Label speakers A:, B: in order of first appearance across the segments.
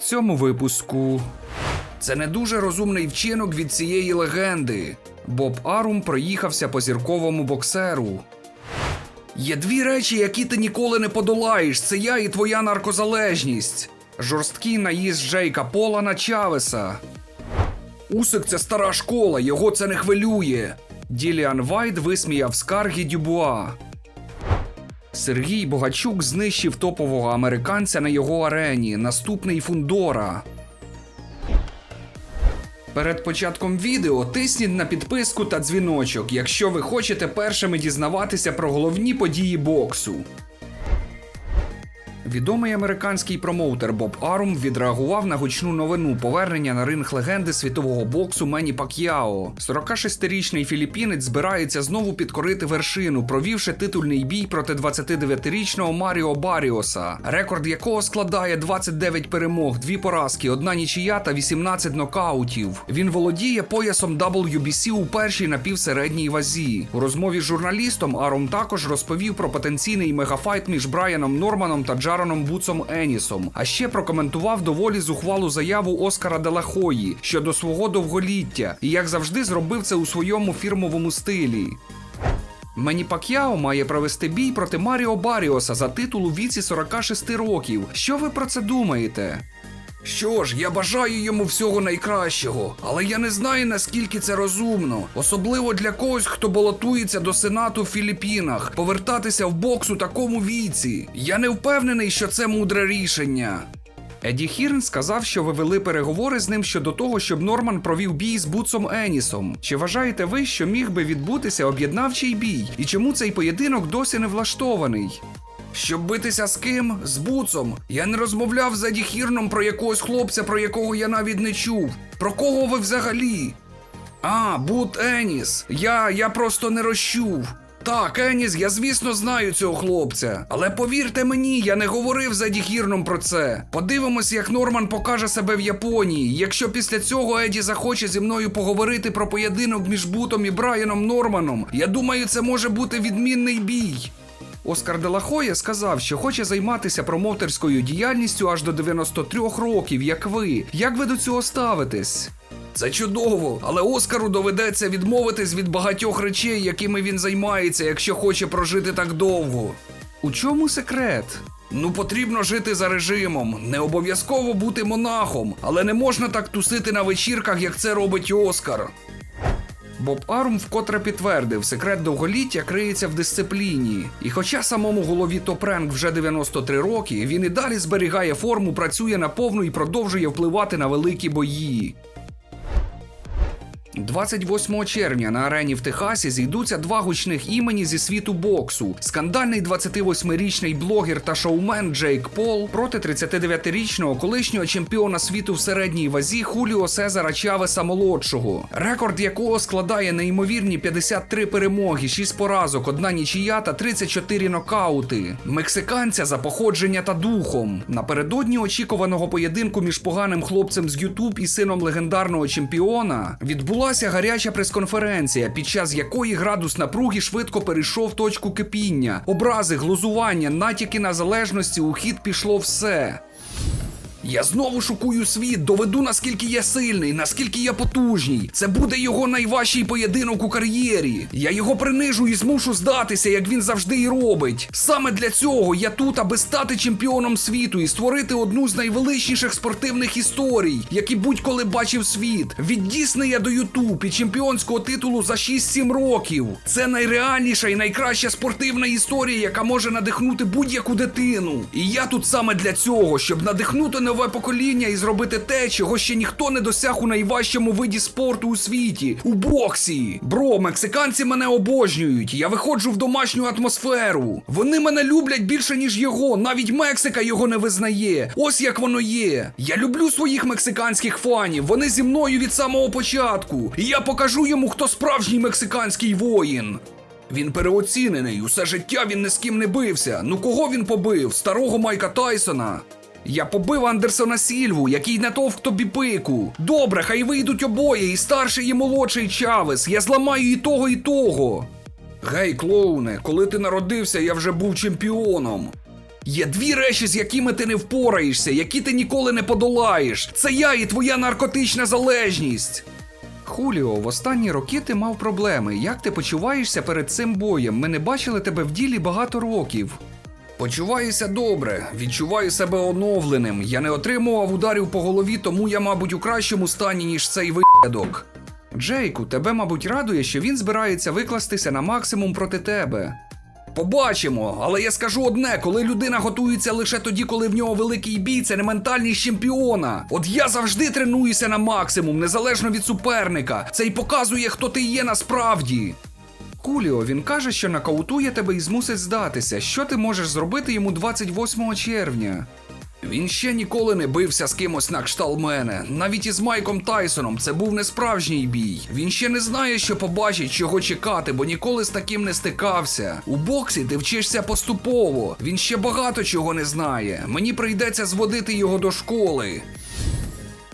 A: цьому випуску. Це не дуже розумний вчинок від цієї легенди. Боб Арум проїхався по зірковому боксеру. Є дві речі, які ти ніколи не подолаєш. Це я і твоя наркозалежність. Жорсткий наїзд Джейка Пола на Чавеса. Усик це стара школа, його це не хвилює. Діліан Вайт висміяв скарги Дюбуа. Сергій Богачук знищив топового американця на його арені. Наступний Фундора. Перед початком відео тисніть на підписку та дзвіночок, якщо ви хочете першими дізнаватися про головні події боксу. Відомий американський промоутер Боб Арум відреагував на гучну новину повернення на ринг легенди світового боксу Мені Пак'яо. 46-річний філіппінець збирається знову підкорити вершину, провівши титульний бій проти 29-річного Маріо Баріоса, рекорд якого складає 29 перемог, 2 поразки, одна нічия та 18 нокаутів. Він володіє поясом WBC у першій напівсередній вазі. У розмові з журналістом Арум також розповів про потенційний мегафайт між Брайаном Норманом та Джароном Буцом Енісом. А ще прокоментував доволі зухвалу заяву Оскара Делахої щодо свого довголіття, і як завжди зробив це у своєму фірмовому стилі. Мені Пак'яо має провести бій проти Маріо Баріоса за титул у віці 46 років. Що ви про це думаєте? Що ж, я бажаю йому всього найкращого, але я не знаю наскільки це розумно, особливо для когось, хто балотується до сенату в Філіппінах, повертатися в бокс у такому віці. Я не впевнений, що це мудре рішення. Еді Хірн сказав, що ви вели переговори з ним щодо того, щоб Норман провів бій з Буцом Енісом. Чи вважаєте ви, що міг би відбутися об'єднавчий бій? І чому цей поєдинок досі не влаштований? Щоб битися з ким? З Буцом. Я не розмовляв з Еді Хірном про якогось хлопця, про якого я навіть не чув. Про кого ви взагалі? А, Бут Еніс. Я, я просто не розчув. Так, Еніс, я звісно знаю цього хлопця. Але повірте мені, я не говорив з Еді Хірном про це. Подивимось, як Норман покаже себе в Японії. Якщо після цього Еді захоче зі мною поговорити про поєдинок між Бутом і Брайаном Норманом, я думаю, це може бути відмінний бій. Оскар Делахоя сказав, що хоче займатися промоутерською діяльністю аж до 93 років, як ви. Як ви до цього ставитесь? Це чудово, але Оскару доведеться відмовитись від багатьох речей, якими він займається, якщо хоче прожити так довго. У чому секрет? Ну, потрібно жити за режимом, не обов'язково бути монахом, але не можна так тусити на вечірках, як це робить Оскар. Боб Арум вкотре підтвердив, секрет довголіття криється в дисципліні. І хоча самому голові Топренк вже 93 роки, він і далі зберігає форму, працює на повну і продовжує впливати на великі бої. 28 червня на арені в Техасі зійдуться два гучних імені зі світу боксу: скандальний 28-річний блогер та шоумен Джейк Пол проти 39-річного колишнього чемпіона світу в середній вазі Хуліо Сезара Чавеса молодшого, рекорд якого складає неймовірні 53 перемоги, 6 поразок, одна нічия та 34 нокаути. Мексиканця за походження та духом. Напередодні очікуваного поєдинку між поганим хлопцем з Ютуб і сином легендарного чемпіона відбулася гаряча прес-конференція, під час якої градус напруги швидко перейшов точку кипіння. Образи, глузування, натяки на залежності у хід пішло все. Я знову шокую світ, доведу наскільки я сильний, наскільки я потужній. Це буде його найважчий поєдинок у кар'єрі. Я його принижу і змушу здатися, як він завжди і робить. Саме для цього я тут, аби стати чемпіоном світу і створити одну з найвеличніших спортивних історій, які будь-коли бачив світ. Від Діснея до Ютуб і чемпіонського титулу за 6-7 років. Це найреальніша і найкраща спортивна історія, яка може надихнути будь-яку дитину. І я тут саме для цього, щоб надихнути нове покоління і зробити те, чого ще ніхто не досяг у найважчому виді спорту у світі у боксі. Бро, мексиканці мене обожнюють. Я виходжу в домашню атмосферу. Вони мене люблять більше, ніж його. Навіть Мексика його не визнає. Ось як воно є. Я люблю своїх мексиканських фанів. Вони зі мною від самого початку. І я покажу йому, хто справжній мексиканський воїн. Він переоцінений, усе життя він ні з ким не бився. Ну кого він побив? Старого Майка Тайсона. Я побив Андерсона Сільву, який натовк тобі пику. Добре, хай вийдуть обоє, і старший, і молодший Чавес. Я зламаю і того, і того. Гей, клоуне, коли ти народився, я вже був чемпіоном. Є дві речі, з якими ти не впораєшся, які ти ніколи не подолаєш. Це я і твоя наркотична залежність. Хуліо, в останні роки ти мав проблеми. Як ти почуваєшся перед цим боєм? Ми не бачили тебе в ділі багато років. Почуваюся добре, відчуваю себе оновленим. Я не отримував ударів по голові, тому я, мабуть, у кращому стані, ніж цей виядок. Джейку, тебе, мабуть, радує, що він збирається викластися на максимум проти тебе. Побачимо, але я скажу одне: коли людина готується лише тоді, коли в нього великий бій, це не ментальність чемпіона. От я завжди тренуюся на максимум, незалежно від суперника. Це й показує, хто ти є насправді. Куліо, він каже, що нокаутує тебе і змусить здатися. Що ти можеш зробити йому 28 червня? Він ще ніколи не бився з кимось на кшталт мене. Навіть із Майком Тайсоном це був не справжній бій. Він ще не знає, що побачить, чого чекати, бо ніколи з таким не стикався. У боксі ти вчишся поступово. Він ще багато чого не знає. Мені прийдеться зводити його до школи.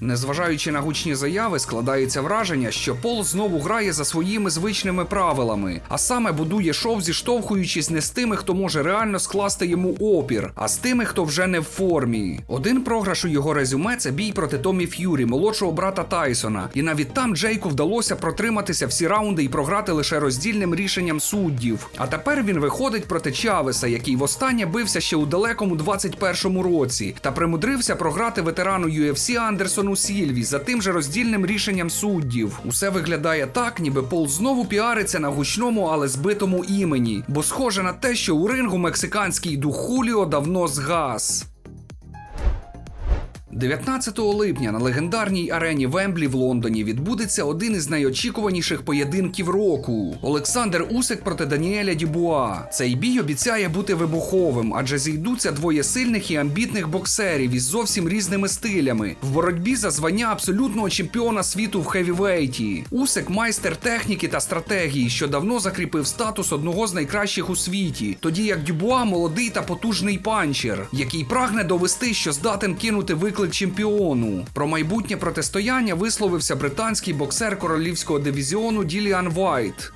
A: Незважаючи на гучні заяви, складається враження, що Пол знову грає за своїми звичними правилами, а саме будує шоу, зіштовхуючись не з тими, хто може реально скласти йому опір, а з тими, хто вже не в формі. Один програш у його резюме це бій проти Томі Ф'юрі, молодшого брата Тайсона. І навіть там Джейку вдалося протриматися всі раунди і програти лише роздільним рішенням суддів. А тепер він виходить проти Чавеса, який востаннє бився ще у далекому 21-му році, та примудрився програти ветерану UFC Андерсону Сільві за тим же роздільним рішенням суддів. Усе виглядає так, ніби Пол знову піариться на гучному, але збитому імені, бо схоже на те, що у рингу мексиканський дух Хуліо давно згас. 19 липня на легендарній арені Вемблі в Лондоні відбудеться один із найочікуваніших поєдинків року: Олександр Усик проти Даніеля Дюбуа. Цей бій обіцяє бути вибуховим, адже зійдуться двоє сильних і амбітних боксерів із зовсім різними стилями в боротьбі за звання абсолютного чемпіона світу в хевівейті. Усик майстер техніки та стратегії, що давно закріпив статус одного з найкращих у світі, тоді як Дюбуа молодий та потужний панчер, який прагне довести, що здатен кинути виклик чемпіону. Про майбутнє протистояння висловився британський боксер королівського дивізіону Діліан Вайт.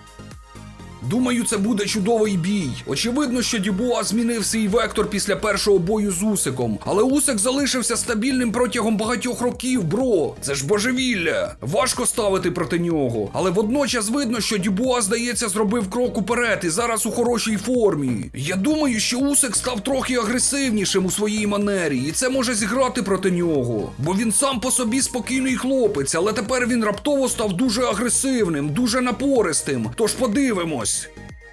A: Думаю, це буде чудовий бій. Очевидно, що Дюбуа змінив свій вектор після першого бою з Усиком, але Усик залишився стабільним протягом багатьох років, бро. Це ж божевілля. Важко ставити проти нього. Але водночас видно, що Дюбуа, здається, зробив крок уперед і зараз у хорошій формі. Я думаю, що Усик став трохи агресивнішим у своїй манері, і це може зіграти проти нього. Бо він сам по собі спокійний хлопець, але тепер він раптово став дуже агресивним, дуже напористим. Тож подивимось.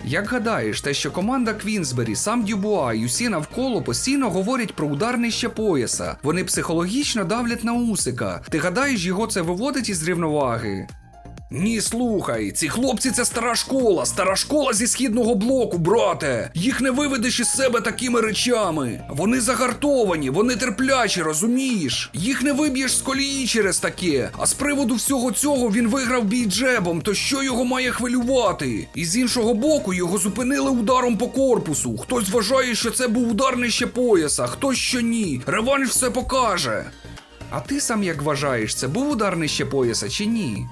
A: Як гадаєш, те, що команда Квінсбері, сам Дюбуа і усі навколо постійно говорять про ударнище пояса. Вони психологічно давлять на Усика. Ти гадаєш, його це виводить із рівноваги? Ні, слухай, ці хлопці це стара школа, стара школа зі східного блоку, брате. Їх не виведеш із себе такими речами. Вони загартовані, вони терплячі, розумієш? Їх не виб'єш з колії через таке. А з приводу всього цього він виграв бій джебом, то що його має хвилювати? І з іншого боку його зупинили ударом по корпусу. Хтось вважає, що це був удар нижче пояса, хтось що ні. Реванш все покаже. А ти сам як вважаєш, це був удар нижче пояса чи ні?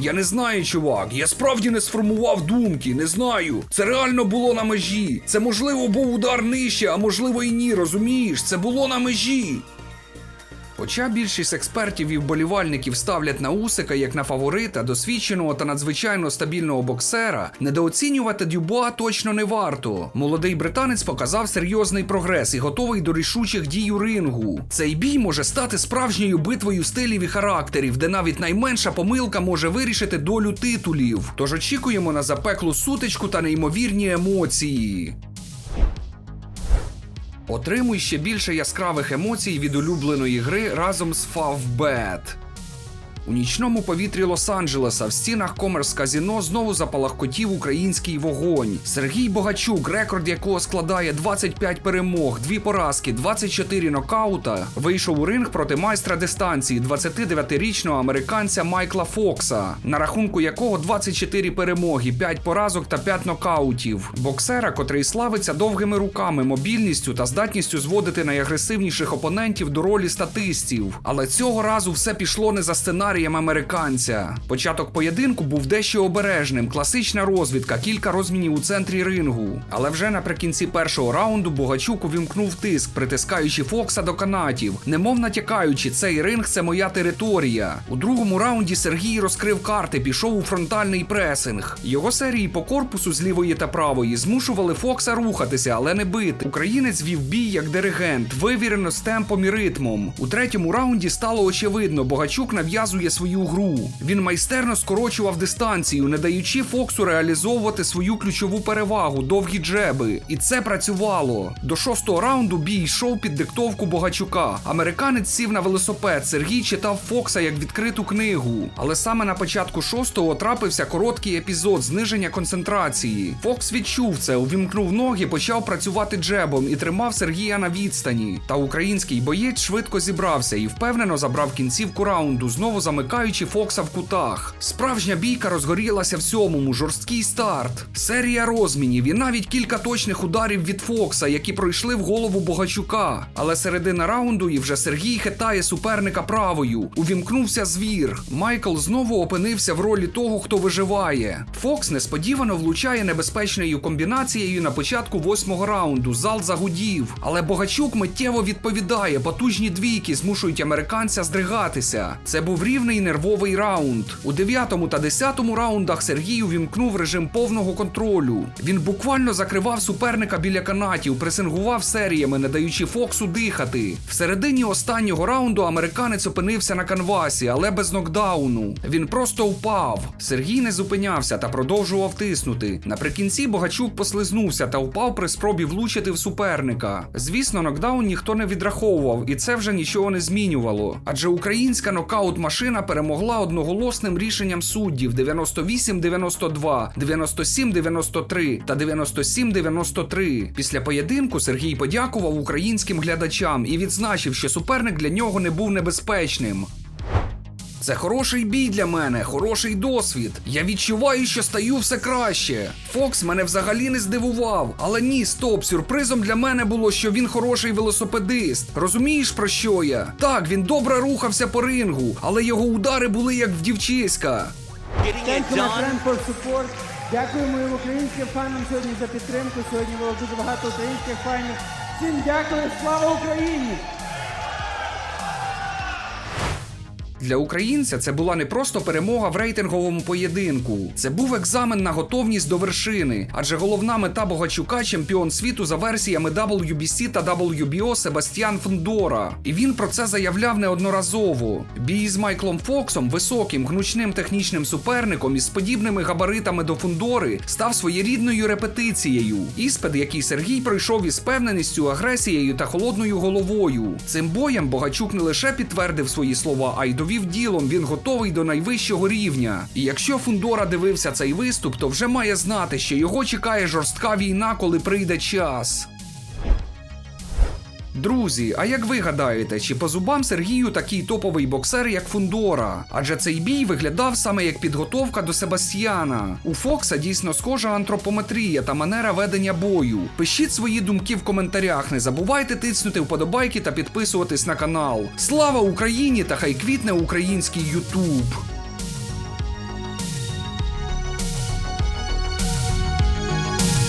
A: Я не знаю, чувак. Я справді не сформував думки, не знаю. Це реально було на межі. Це можливо був удар нижче, а можливо і ні, розумієш? Це було на межі. Хоча більшість експертів і вболівальників ставлять на Усика як на фаворита, досвідченого та надзвичайно стабільного боксера, недооцінювати Дюбуа точно не варто. Молодий британець показав серйозний прогрес і готовий до рішучих дій у рингу. Цей бій може стати справжньою битвою стилів і характерів, де навіть найменша помилка може вирішити долю титулів. Тож очікуємо на запеклу сутичку та неймовірні емоції. Отримуй ще більше яскравих емоцій від улюбленої гри разом з Favbet. У нічному повітрі Лос-Анджелеса в стінах Комерс Казіно знову запалахкотів український вогонь. Сергій Богачук, рекорд якого складає 25 перемог, 2 поразки, 24 нокаута, вийшов у ринг проти майстра дистанції 29-річного американця Майкла Фокса, на рахунку якого 24 перемоги, 5 поразок та 5 нокаутів. Боксера, котрий славиться довгими руками, мобільністю та здатністю зводити найагресивніших опонентів до ролі статистів. Але цього разу все пішло не за сценарієм сценарієм американця. Початок поєдинку був дещо обережним, класична розвідка, кілька розмінів у центрі рингу. Але вже наприкінці першого раунду Богачук увімкнув тиск, притискаючи Фокса до канатів, немов натякаючи, цей ринг це моя територія. У другому раунді Сергій розкрив карти, пішов у фронтальний пресинг. Його серії по корпусу з лівої та правої змушували Фокса рухатися, але не бити. Українець вів бій як диригент, вивірено з темпом і ритмом. У третьому раунді стало очевидно, Богачук нав'язує свою гру. Він майстерно скорочував дистанцію, не даючи Фоксу реалізовувати свою ключову перевагу довгі джеби. І це працювало. До шостого раунду бій йшов під диктовку Богачука. Американець сів на велосипед. Сергій читав Фокса як відкриту книгу. Але саме на початку шостого трапився короткий епізод зниження концентрації. Фокс відчув це, увімкнув ноги, почав працювати джебом і тримав Сергія на відстані. Та український боєць швидко зібрався і впевнено забрав кінцівку раунду, знову замикаючи Фокса в кутах. Справжня бійка розгорілася в сьомому, жорсткий старт, серія розмінів і навіть кілька точних ударів від Фокса, які пройшли в голову Богачука. Але середина раунду і вже Сергій хитає суперника правою. Увімкнувся звір. Майкл знову опинився в ролі того, хто виживає. Фокс несподівано влучає небезпечною комбінацією на початку восьмого раунду. Зал загудів. Але Богачук миттєво відповідає. Потужні двійки змушують американця здригатися. Це був рівний нервовий раунд. У дев'ятому та десятому раундах Сергій увімкнув режим повного контролю. Він буквально закривав суперника біля канатів, пресингував серіями, не даючи Фоксу дихати. В середині останнього раунду американець опинився на канвасі, але без нокдауну. Він просто впав. Сергій не зупинявся та продовжував тиснути. Наприкінці Богачук послизнувся та впав при спробі влучити в суперника. Звісно, нокдаун ніхто не відраховував, і це вже нічого не змінювало. Адже українська нокаут-машина перемогла одноголосним рішенням суддів 98-92, 97-93 та 97-93. Після поєдинку Сергій подякував українським глядачам і відзначив, що суперник для нього не був небезпечним. Це хороший бій для мене, хороший досвід. Я відчуваю, що стаю все краще. Фокс мене взагалі не здивував. Але ні, стоп, сюрпризом для мене було, що він хороший велосипедист. Розумієш про що я? Так, він добре рухався по рингу, але його удари були як в дівчиська.
B: Дякуємо і українським фанам сьогодні за підтримку. Сьогодні було дуже багато українських фанів. Всім дякую, слава Україні!
A: Для українця це була не просто перемога в рейтинговому поєдинку. Це був екзамен на готовність до вершини, адже головна мета Богачука чемпіон світу за версіями WBC та WBO Себастьян Фондора. І він про це заявляв неодноразово. Бій з Майклом Фоксом, високим гнучним технічним суперником із подібними габаритами до Фондори, став своєрідною репетицією. Іспит, який Сергій пройшов із певненістю, агресією та холодною головою. Цим боєм Богачук не лише підтвердив свої слова, а й довів ділом. Він готовий до найвищого рівня. І якщо Фундора дивився цей виступ, то вже має знати, що його чекає жорстка війна, коли прийде час. Друзі, а як ви гадаєте, чи по зубам Сергію такий топовий боксер, як Фундора? Адже цей бій виглядав саме як підготовка до Себастьяна. У Фокса дійсно схожа антропометрія та манера ведення бою. Пишіть свої думки в коментарях. Не забувайте тиснути вподобайки та підписуватись на канал. Слава Україні та хай квітне український Ютуб!